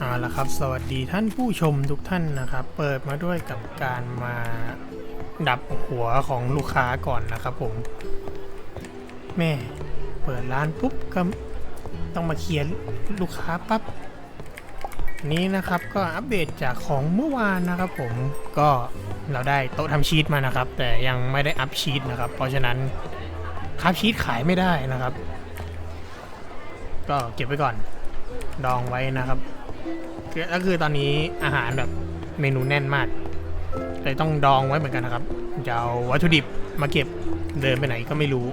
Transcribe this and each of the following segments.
เอาละครับ สวัสดีท่านผู้ชมทุกท่านนะครับ เปิดมาด้วยกับการมาดับหัวของลูกค้าก่อนนะครับผม แม่ เปิดร้านปุ๊บก็ต้องมาเคลียร์ลูกค้าปั๊บนนี้นะครับก็อัปเดตจากของเมื่อวานนะครับผมก็เราได้โต๊ะทำชีตมานะครับ แต่ยังไม่ได้อัพชีตนะครับ เพราะฉะนั้นคับชีตขายไม่ได้นะครับ ก็เก็บไว้ก่อนดองไว้นะครับ คือก็คือตอนนี้อาหารแบบเมนูแน่นมากเลยต้องดองไว้เหมือนกันนะครับ จะเอาวัตถุดิบมาเก็บเดินไปไหนก็ไม่รู้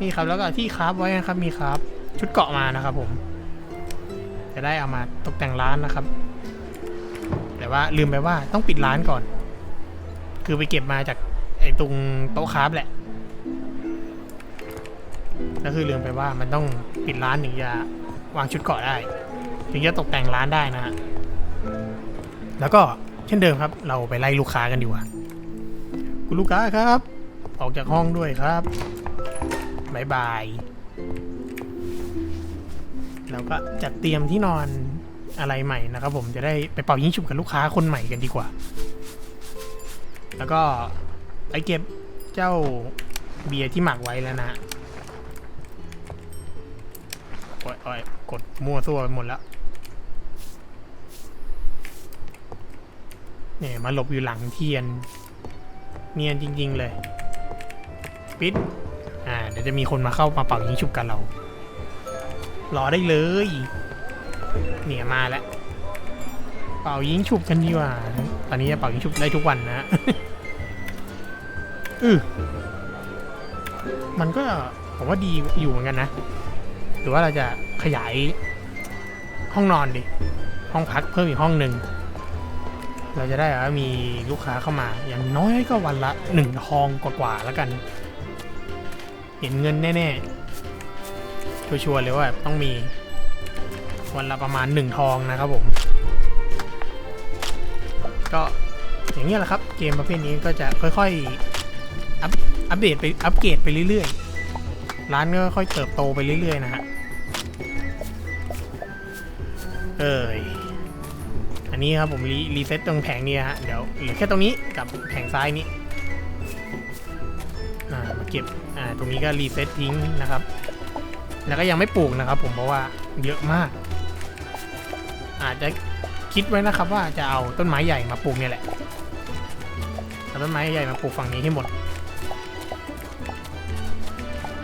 นี่ครับแล้วก็ที่คราฟไว้นะครับมีคราฟชุดเกาะมานะครับผม จะได้เอามาตกแต่งร้านนะครับ แต่ว่าลืมไปว่าต้องปิดร้านก่อน คือไปเก็บมาจากไอ้ตรงโต๊ะคราฟแหละแล้วคือลืมไปว่ามันต้องปิดร้านถึงจะ วางชุดเกาะได้ ถึงจะตกแต่งร้านได้นะฮะแล้วก็เช่นเดิมครับ เราไปไล่ลูกค้ากันดีกว่าคุณลูกค้าครับ ออกจากห้องด้วยครับบายบายเราก็จัดเตรียมที่นอนอะไรใหม่นะครับ ผมจะได้ไปเป่ายิงฉุบกับลูกค้าคนใหม่กันดีกว่า แล้วก็ไปเก็บเจ้าเบียร์ที่หมักไว้แล้วนะโอ้ยโอ้ยกดมั่วซั่วไปหมดแล้วเนี่ยมาหลบอยู่หลังเทียน เนียนจริง ๆ เลย ปิด อ่า เดี๋ยวจะมีคนมาเข้ามาเป่ายิงฉุบกันเรา รอได้เลย เนี่ยมาแล้ว เป่ายิงฉุบกันดีกว่า ตอนนี้จะเป่ายิงฉุบได้ทุกวันนะอือมันก็ผมว่าดีอยู่เหมือนกันนะ รือว่าเราจะขยายห้องนอนดิ ห้องพักเพิ่มอีกห้องหนึ่ง เราจะได้ว่ามีลูกค้าเข้ามา อย่างน้อยก็วันละหนึ่งทองกว่าๆแล้วกัน เห็นเงินแน่ๆ ชัวร์ๆเลยว่าต้องมีวันละประมาณหนึ่งทองนะครับผม ก็อย่างนี้แหละครับ เกมประเภทนี้ก็จะค่อยๆ อัปอัปเดตไปอัปเกรดไปเรื่อยๆ ร้านก็ค่อยเติบโตไปเรื่อยๆนะฮะ เอ้ยอันนี้ครับผมรีรีเซ็ตตรงแผงนี้ฮะเดี๋ยวเหลือแค่ตรงนี้กับแผงซ้ายนี้อ่ามาเก็บอ่าตรงนี้ก็รีเซ็ตทิ้งนะครับ แล้วก็ยังไม่ปลูกนะครับ ผมเพราะว่าเยอะมาก อาจจะคิดไว้นะครับ ว่าจะเอาต้นไม้ใหญ่มาปลูกเนี่ยแหละเอาต้นไม้ใหญ่มาปลูกฝั่งนี้ให้หมด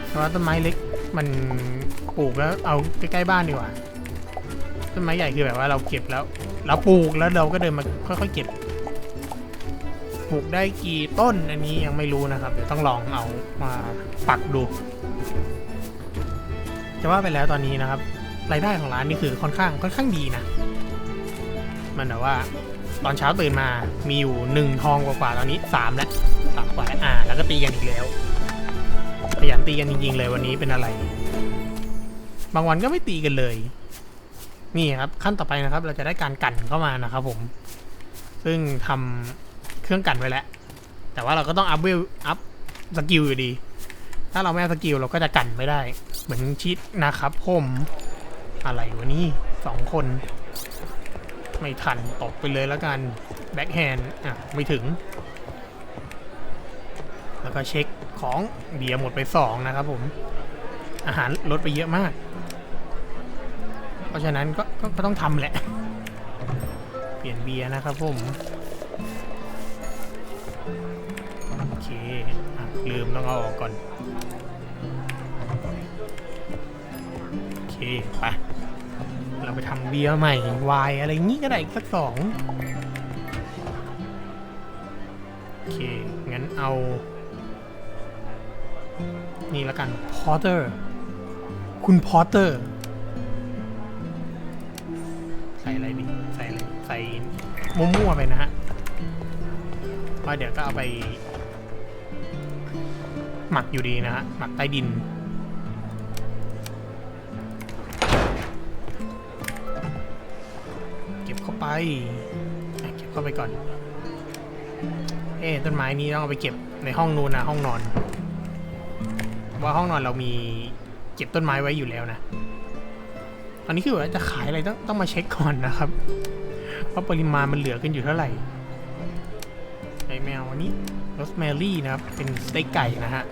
เพราะว่าต้นไม้เล็กมันปลูกแล้วเอาใกล้ๆบ้านดีกว่า ต้นไม้ใหญ่คือแบบว่าเราเก็บแล้ว เราปลูกแล้วเราก็เดินมาค่อยๆเก็บ ปลูกได้กี่ต้นอันนี้ยังไม่รู้นะครับ เดี๋ยวต้องลองเอามาปักดู จะว่าไปแล้วตอนนี้นะครับ รายได้ของร้านนี่คือค่อนข้างค่อนข้างดีนะ มันแบบว่าตอนเช้าตื่นมามีอยู่หนึ่งทองกว่าๆตอนนี้สามแล้วสามกว่าแล้วอ่า แล้วก็ตีกันอีกแล้วขยันตีกันจริงๆเลยวันนี้เป็นอะไร บางวันก็ไม่ตีกันเลย นี่ครับขั้นต่อไปนะครับ เราจะได้การกันเข้ามานะครับผม ซึ่งทำเครื่องกันไว้แล้ว แต่ว่าเราก็ต้องอัพเวลอัพสกิลอยู่ดี ถ้าเราไม่อัพสกิลเราก็จะกันไม่ได้ เหมือนชิดนะครับผมอะไรวะนี่สองคน ไม่ทันตกไปเลยแล้วกันแบ็คแฮนด์อะไม่ถึง แล้วก็เช็คของเบียร์หมดไปสองนะครับผม อาหารลดไปเยอะมาก เพราะฉะนั้นก็ก็ก็ต้องทำแหละ เปลี่ยนเบียร์นะครับผม โอเคอะลืมต้องเอาออกก่อน โอเค ไป เราไปทำเบียร์ใหม่วน์อะไรงี้ก็ได้อีกสักสองโอเค งั้นเอา นี่ล้วกันพอเตอร์ คุณพอเตอร์ ใส่อะไรดีใส่อะไรใส่มั่วๆไปนะฮะว่าเดี๋ยวก็เอาไป หมักอยู่ดีนะฮะหมักใต้ดินเก็บเข้าไปเก็บเข้าไปก่อน เอ๊ต้นไม้นี้ต้องเอาไปเก็บในห้องนู้นนะห้องนอน ว่าห้องนอนเรามีเก็บต้นไม้ไว้อยู่แล้วนะ อันนี้คือว่าจะขายอะไรต้องต้องมาเช็คก่อนนะครับว่าปริมาณมันเหลือกันอยู่เท่าไหร่ไอแมวอันนี้โรสแมรี่นะครับ เป็นสเต็กไก่นะฮะ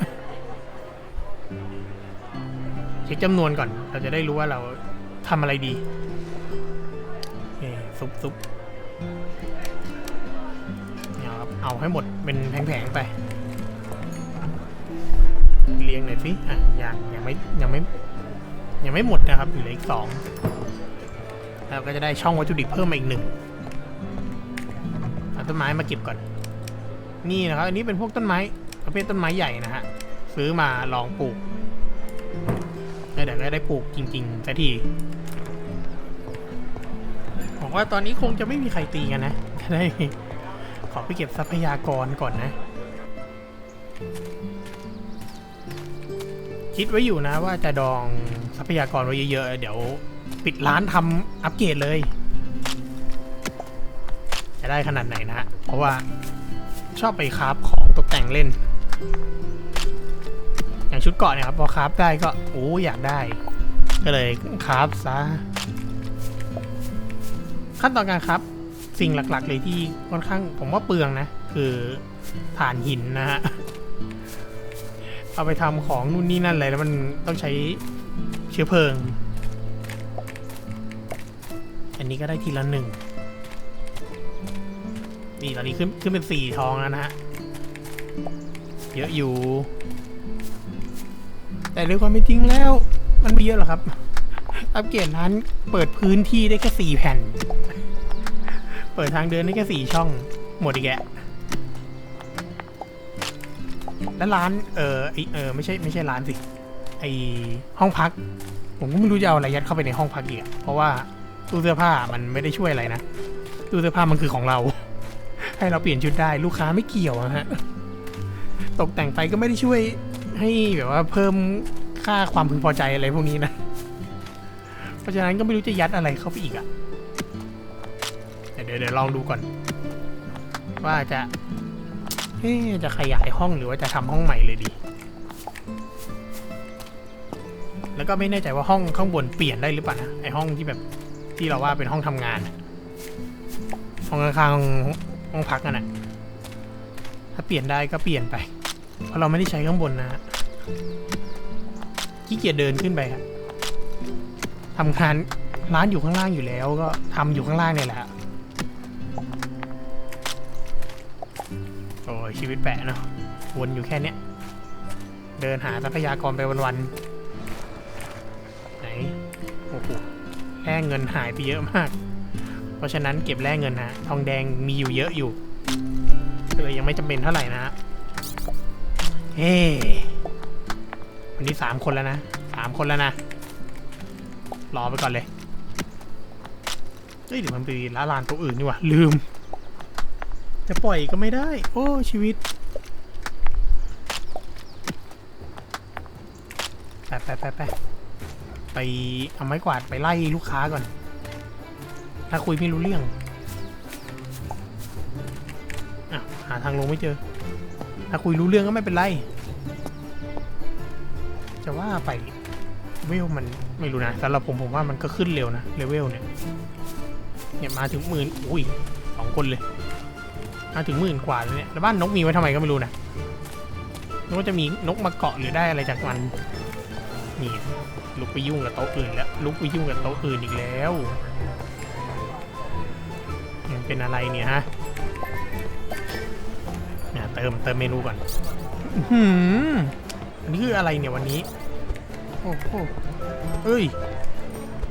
เช็คจำนวนก่อน เราจะได้รู้ว่าเราทำอะไรดีเอ้ซุปซุปเนี่ยครับเอาให้หมดเป็นแผงๆไป เรียงหน่อยสิอะยังยังไม่ยังไม่ ยังไม่หมดนะครับเหลืออีกสองแล้วก็จะได้ช่องวัตถุดิบเพิ่มมาอีกหนึ่งเอาต้นไม้มาเก็บก่อน นี่นะครับ อันนี้เป็นพวกต้นไม้ประเภทต้นไม้ใหญ่นะฮะซื้อมาลองปลูกแล้วเดี๋ยวก็ได้ปลูกจริงๆสักทีบอกว่าตอนนี้คงจะไม่มีใครตีกันนะจะได้ขอไปเก็บทรัพยากรก่อนนะ คิดไว้อยู่นะว่าจะดองทรัพยากรไว้เยอะๆ เดี๋ยวปิดร้านทำอัปเกรดเลย จะได้ขนาดไหนนะ เพราะว่าชอบไปคราฟของตกแต่งเล่น อย่างชุดเกาะเนี่ยครับ พอคราฟได้ก็โอ้อยากได้ ก็เลยคราฟซะ ขั้นตอนการคราฟสิ่งหลักๆเลยที่ค่อนข้างผมว่าเปลืองนะ คือฐานหินนะฮะ เอาไปทำของนู่นนี่นั่นอะไรแล้วมันต้องใช้เชื้อเพลิง อันนี้ก็ได้ทีละหนึ่งนี่ตอนนี้ขึ้นขึ้นเป็นสี่ทองแล้วนะฮะ เยอะอยู่ แต่ในความเป็นจริงแล้ว มันไม่เยอะหรอครับ อัปเกรดร้นเปิดพื้นที่ได้แค่สี่แผ่น เปิดทางเดินได้แค่สี่ช่อง หมดอีกแก แล้วร้านเออไอเออไม่ใช่ไม่ใช่ร้านสิไอห้องพัก ผมก็ไม่รู้จะเอาอะไรยัดเข้าไปในห้องพักอีกเพราะว่าตู้เสื้อผ้ามันไม่ได้ช่วยอะไรนะตู้เสื้อผ้ามันคือของเรา ให้เราเปลี่ยนชุดได้ลูกค้าไม่เกี่ยวอะฮะตกแต่งไปก็ไม่ได้ช่วยให้แบบว่าเพิ่มค่าความพึงพอใจอะไรพวกนี้นะเพราะฉะนั้นก็ไม่รู้จะยัดอะไรเข้าไปอีกอะแต่เดี๋ยวเดี๋ยวลองดูก่อน ว่าจะ เอ๊ะจะขยายห้องหรือว่าจะทำห้องใหม่เลยดี แล้วก็ไม่แน่ใจว่าห้องข้างบนเปลี่ยนได้หรือเปล่านะไอห้องที่แบบที่เราว่าเป็นห้องทำงาน ห้องข้างๆห้องพักกันนะถ้าเปลี่ยนได้ก็เปลี่ยนไป เพราะเราไม่ได้ใช้ข้างบนนะฮะขี้เกียจเดินขึ้นไปครับทำงานร้านอยู่ข้างล่างอยู่แล้ว ก็ทำอยู่ข้างล่างเนี่ยแหละ โอ้ยชีวิตแปะเนาะวนอยู่แค่เนี้ย เดินหาทรัพยากรไปวันๆ ไหน โอ้โหแร่เงินหายไปเยอะมาก เพราะฉะนั้นเก็บแร่เงินนะทองแดงมีอยู่เยอะอยู่ก็เลยยังไม่จำเป็นเท่าไหร่นะฮะเฮ้วันนี้สามคนแล้วนะสามคนแล้วนะ รอไปก่อนเลย เฮ้ยเดี๋ยวมันไปละลานตัวอื่นนี่ว่าลืม จะปล่อยก็ไม่ได้ โอ้ ชีวิตไปไปไปไปไปเอาไม้กวาดไปไล่ลูกค้าก่อน ถ้าคุยไม่รู้เรื่องอะหาทางลงไม่เจอ ถ้าคุยรู้เรื่องก็ไม่เป็นไร จะว่าไปเวลมันไม่รู้นะสำหรับผมผมว่ามันก็ขึ้นเร็วนะเลเวลเนี่ยเนี่ยมาถึงหมื่นอุ้ยสองคนเลย มาถึงหมื่นกว่าแล้วเนี่ยแล้วบ้านนกมีไว้ทำไมก็ไม่รู้นะนึกว่าจะมีนกมาเกาะหรือได้อะไรจากมันนี่ลุกไปยุ่งกับโต๊ะอื่นแล้วลุกไปยุ่งกับโต๊ะอื่นอีกแล้วมันเป็นอะไรเนี่ยฮะเนี่ยเติมเติมเมนูก่อนอื้อหืมอันนี้คืออะไรเนี่ยวันนี้โอ้โหเอ้ย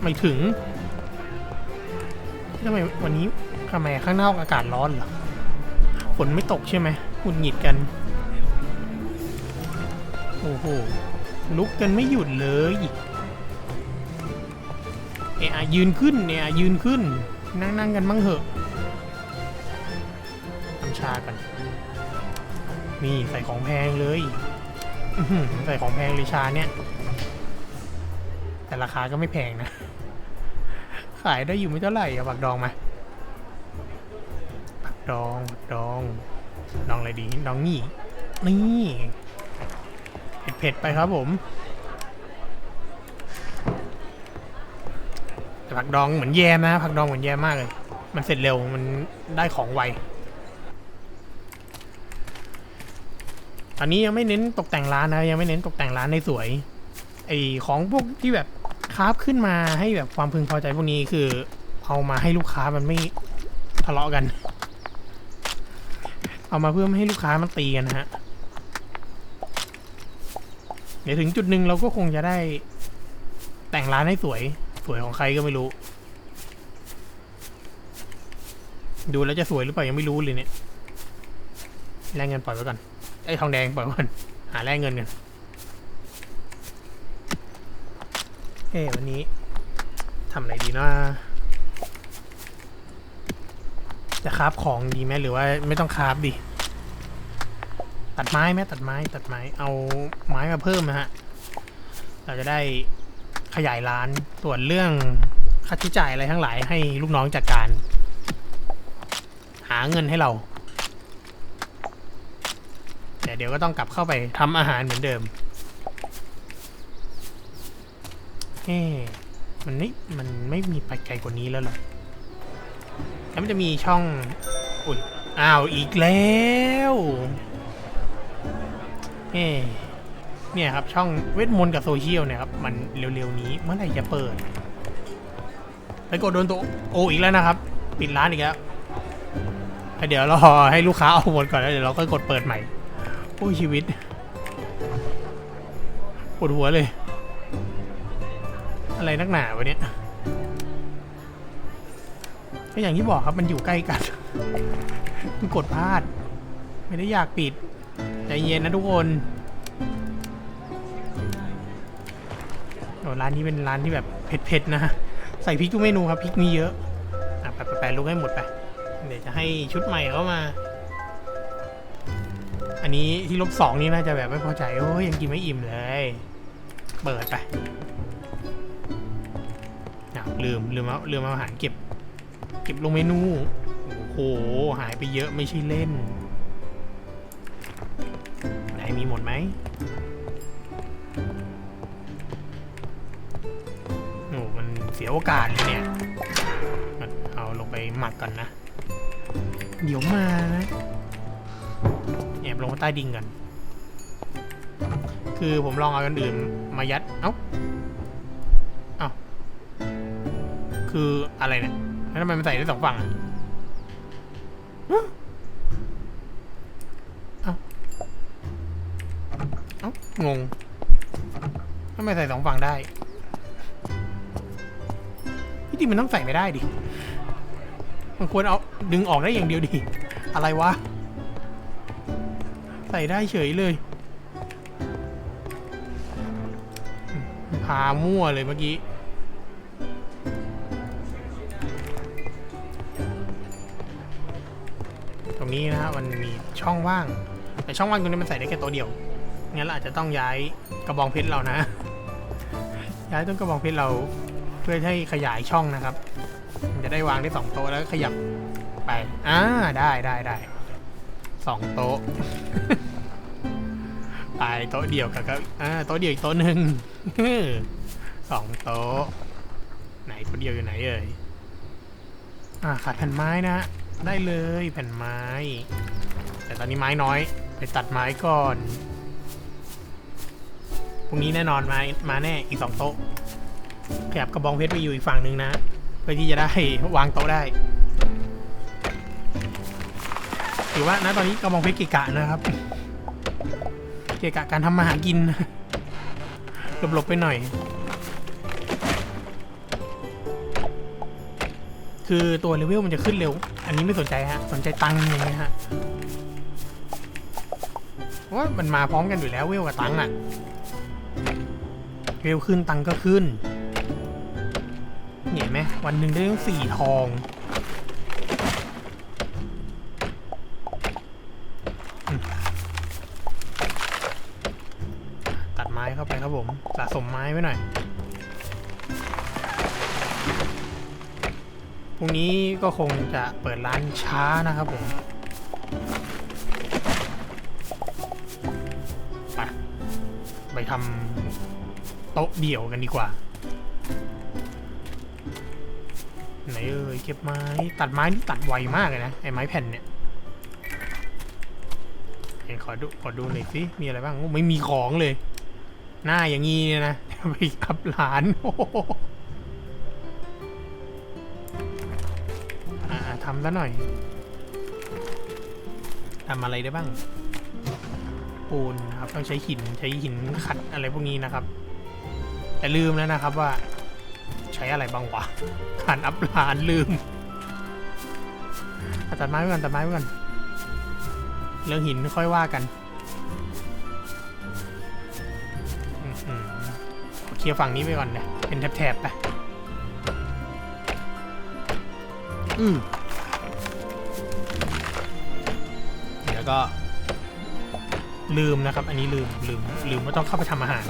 ไม่ถึงทำไมวันนี้ทำไมข้างนอกอากาศร้อนเหรอ ฝนไม่ตกใช่ไหมหงุดหงิดกัน โอ้โห ลุกกันไม่หยุดเลยเอะอะยืนขึ้นเนี่ยยืนขึ้น นั่งนั่งกันมั่งเหอะทำชากัน นี่ ใส่ของแพงเลยใส่ของแพงเลยชาเนี่ย แต่ราคาก็ไม่แพงนะ ขายได้อยู่ไม่เท่าไหร่อะบักดองมา ดองดองดองอะไรดีดองนี่นี่เผ็ดๆไปครับผมผักดองเหมือนแยมนะผักดองเหมือนแยมมากเลย มันเสร็จเร็วมันได้ของไวตอนนี้ยังไม่เน้นตกแต่งร้านนะยังไม่เน้นตกแต่งร้านในสวยไอของพวกที่แบบคราฟขึ้นมาให้แบบความพึงพอใจพวกนี้คือ เอามาให้ลูกค้ามันไม่ทะเลาะกัน เอามาเพื่อไม่ให้ลูกค้ามันตีกันนะฮะ เดี๋ยวถึงจุดหนึ่งเราก็คงจะได้แต่งร้านให้สวย สวยของใครก็ไม่รู้ ดูแล้วจะสวยหรือเปล่ายังไม่รู้เลยเนี่ยแลกเงินปล่อยไว้ก่อนไอ้ทองแดงปล่อยไว้ก่อนหาแลกเงินกันเอ้วันนี้ทำอะไรดีนะ จะคราฟของดีไหมหรือว่าไม่ต้องคราฟดีตัดไม้ไหมตัดไม้ตัดไม้เอาไม้มาเพิ่มนะฮะ เราจะได้ขยายร้านส่วนเรื่องค่าใช้จ่ายอะไรทั้งหลายให้ลูกน้องจัดการ หาเงินให้เราแต่เดี๋ยวก็ต้องกลับเข้าไปทำอาหารเหมือนเดิมเฮ้มันไม่มันไม่มีไปไกลกว่านี้แล้วหรอ แล้วมันจะมีช่องอุ้ยอ้าวอีกแล้วเฮ้เนี่ยครับช่องเวทมนต์กับโซเชียลเนี่ยครับมันเร็วๆนี้เมื่อไหร่จะเปิด ไปกดโดนตัวโออีกแล้วนะครับ ปิดร้านอีกแล้วเดี๋ยวรอให้ลูกค้าเอาหมดก่อนแล้วเดี๋ยวเราก็กดเปิดใหม่โอ้ชีวิตปวดหัวเลย อะไรนักหนาวะเนี่ย ก็อย่างที่บอกครับมันอยู่ใกล้กัน มันกดพลาด ไม่ได้อยากปิด ใจเย็นนะทุกคนโอ้ร้านนี้เป็นร้านที่แบบเผ็ดๆนะใส่พริกทุกเมนูครับพริกมีเยอะอะไปไปลุกให้หมดไป เดี๋ยวจะให้ชุดใหม่เข้ามา อันนี้ที่ลบสองนี่น่าจะแบบไม่พอใจโอ้ยยังกินไม่อิ่มเลย เปิดไปอ้าวลืมลืมเอาลืมเอาอาหารเก็บ เก็บลงเมนู โอ้โห หายไปเยอะไม่ใช่เล่น ไหนมีหมดไหมโอ้มันเสียโอกาสเลยเนี่ย เอาลงไปหมักก่อนนะ เดี๋ยวมานะแอบลงใต้ดินกัน คือผมลองเอาอันอื่นมายัด เอ้า เอ้า คืออะไรเนี่ย แล้วทำไมมันใส่ได้สองฝั่งอะฮะเอ้าเอ้างงทำไมใส่สองฝั่งได้ที่จริงมันต้องใส่ไม่ได้ดิ มันควรเอาดึงออกได้อย่างเดียวดิ อะไรวะ ใส่ได้เฉยเลย พามั่วเลยเมื่อกี้ นี้นะฮะมันมีช่องว่าง แต่ช่องว่างตรงนี้มันใส่ได้แค่ตัวเดียวงั้นเราอาจจะต้องย้ายกระบองเพชรเรานะ ย้ายต้นกระบองเพชรเราเพื่อให้ขยายช่องนะครับมันจะได้วางได้สองโต๊ะแล้วขยับไปอ่าได้ได้ได้สองโต๊ะไปโต๊ะเดียวกับก็อ่าโต๊ะเดียวอีกโต๊ะหนึ่งสองโต๊ะไหนโต๊ะเดียวอยู่ไหนเอ่ยอ่าขาดแผ่นไม้นะ ได้เลยแผ่นไม้ แต่ตอนนี้ไม้น้อย ไปตัดไม้ก่อนพรุ่งนี้แน่นอนมามาแน่อีกสองโต๊ะขยับกระบองเพชรไปอยู่อีกฝั่งหนึ่งนะ เพื่อที่จะได้วางโต๊ะได้ถือว่านะตอนนี้กระบองเพชรเกะกะนะครับ เกะกะการทำมาหากินหลบๆไปหน่อย คือตัวเลเวลมันจะขึ้นเร็ว อันนี้ไม่สนใจฮะ สนใจตังค์อย่างเงี้ยฮะว่ามันมาพร้อมกันอยู่แล้วเวลกับตังค์อะเวลขึ้นตังค์ก็ขึ้นเห็นไหมวันหนึ่งได้ต้องสี่ทองตัดไม้เข้าไปครับผมสะสมไม้ไว้หน่อย พรุ่งนี้ก็คงจะเปิดร้านช้านะครับผมไปไปทำโต๊ะเดี่ยวกันดีกว่า ไหนเอ่ยเก็บไม้ตัดไม้นี่ตัดไวมากเลยนะ ไอ้ไม้แผ่นเนี่ยเห็นขอดูขอดูหน่อยสิมีอะไรบ้างไม่มีของเลย หน้าอย่างงี้เนี่ยนะไปอัพร้านโอ้ำซะหน่อยทำอะไรได้บ้าง ปูนนะครับต้องใช้หินใช้หินขัดอะไรพวกนี้นะครับ แต่ลืมแล้วนะครับว่า ใช้อะไรบ้างวะการอัพร้านลืมตัดไม้ไว้ก่อนตัดไม้ไว้ก่อนเรื่องหินค่อยว่ากันขอเคลียร์ฝั่งนี้ไปก่อนนะเป็นแถบๆไปอืม ก็ลืมนะครับ อันนี้ลืมลืมลืมว่าต้องเข้าไปทำอาหาร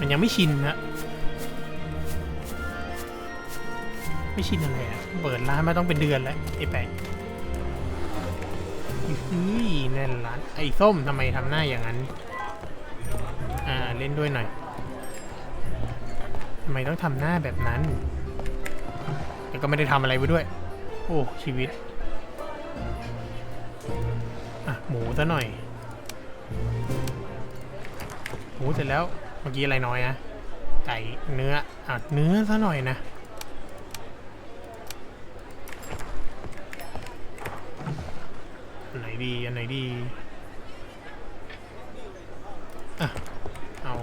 มันยังไม่ชินนะไม่ชินอะไรอะเปิดร้านมาต้องเป็นเดือนแล้วไอ้แปะเฮ้ยแน่นร้านไอ้ส้มทำไมทำหน้าอย่างนั้น อ่าเล่นด้วยหน่อยทำไมต้องทำหน้าแบบนั้น แล้วก็ไม่ได้ทำอะไรไปด้วย โอ้ชีวิต อะ หมูซะหน่อย หมูเสร็จแล้ว เมื่อกี้อะไรน้อยนะไก่เนื้อ อะ เนื้อซะหน่อยนะ อันไหนดี อันไหนดี อะ เอา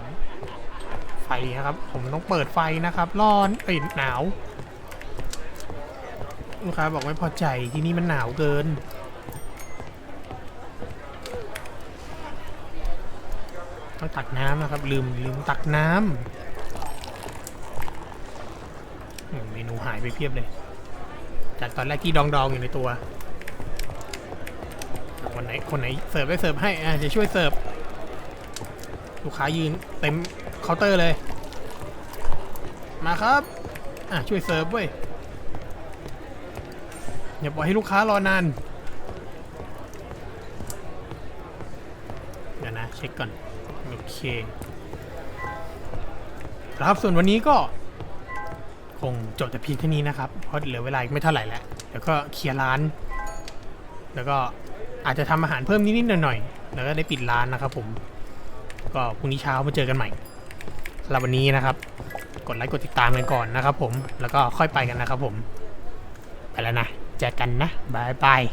ไฟนะครับ ผมต้องเปิดไฟนะครับ ร้อน เอ้ย หนาว ลูกค้าบอกไม่พอใจที่นี่มันหนาวเกิน ต้องตักน้ำนะครับ ลืมลืมตักน้ำเมนูหายไปเพียบเลย จากตอนแรกที่ดองๆอยู่ในตัวคนไหนคนไหนเสิร์ฟได้เสิร์ฟให้อะจะช่วยเสิร์ฟลูกค้ายืนเต็มเคาน์เตอร์เลย มาครับ อะช่วยเสิร์ฟเว้ย อย่าปล่อยให้ลูกค้ารอนาน เดี๋ยวนะ เช็คก่อน โอเคครับส่วนวันนี้ก็ คงจบแต่เพียงเท่านี้นะครับ เพราะเหลือเวลาอีกไม่เท่าไหร่แล้วเดี๋ยวก็เคลียร์ร้าน แล้วก็อาจจะทำอาหารเพิ่มนิดๆหน่อยๆแล้วก็ได้ปิดร้านนะครับผม ก็พรุ่งนี้เช้ามาเจอกันใหม่สำหรับวันนี้นะครับ กดไลค์กดติดตามกันก่อนนะครับผมแล้วก็ค่อยไปกันนะครับผมไปแล้วนะ เจอกันนะบายบาย